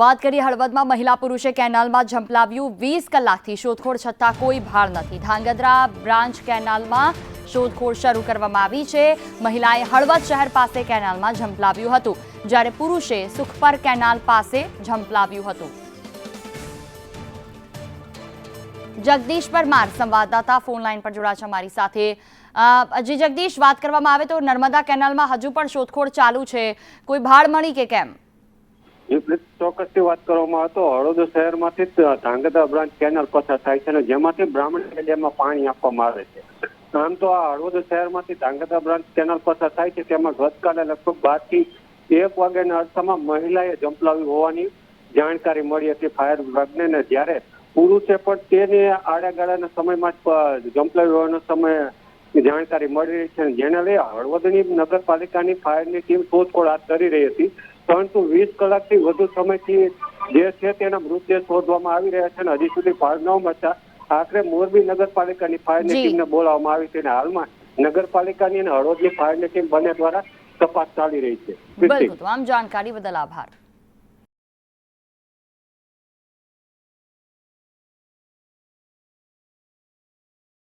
વાત કરીએ હળવદમાં મહિલા પુરુષે કેનાલમાં ઝંપલાવ્યું વીસ કલાકથી શોધખોળ છતાં કોઈ ભાર નથી. ધાંગધ્રા બ્રાન્ચ કેનાલમાં શોધખોળ શરૂ કરવામાં આવી છે. મહિલાએ હળવદ શહેર પાસે કેનાલમાં ઝંપલાવ્યું હતું, જ્યારે પુરુષે સુખપર કેનાલ પાસે ઝંપલાવ્યું હતું. જગદીશ પરમાર, સંવાદદાતા, ફોન લાઈન પર જોડાશે અમારી સાથે. જી જગદીશ, વાત કરવામાં આવે તો નર્મદા કેનાલમાં હજુ પણ શોધખોળ ચાલુ છે. કોઈ ભાડ મળી કે કેમ? ચોક્કસથી વાત કરવામાં આવે તો હળવદ શહેરમાંથી જ ધાંગધ્રા બ્રાન્ચ કેનાલ પસાર થાય છે અને જેમાંથી બ્રાહ્મણ એરિયામાં પાણી આપવામાં આવે છે. આમ તો આ હળવદ શહેરમાંથી ધાંગધ્રા બ્રાન્ચ કેનાલ પસાર થાય છે. તેમાં ગતકાલે લગભગ બારથી એક વાગ્યાના અરસામાં મહિલાએ જંપલાવી હોવાની જાણકારી મળી હતી ફાયર વિભાગને. ને જ્યારે પુરુષે પણ તેને આડાગાળાના સમયમાં જંપલાવી હોવાનો સમય જાણકારી મળી રહી છે. જેને લઈ હળવદની નગરપાલિકાની ફાયરની ટીમ શોધખોળ હાથ ધરી રહી હતી. પરંતુ વીસ કલાકથી વધુ સમયથી જે છે તેના મૃતદેહ શોધવામાં આવી રહ્યા છે અને હજી સુધી ફાળ ન મચા આખરે મોરબી નગરપાલિકાની ફાયરની. ટીમને બોલાવવામાં આવી છે અને હાલમાં નગરપાલિકાની અને હળવદની ફાયરની ટીમ બંને દ્વારા તપાસ ચાલી રહી છે. બિલકુલ. તમામ જાણકારી બદલ આભાર.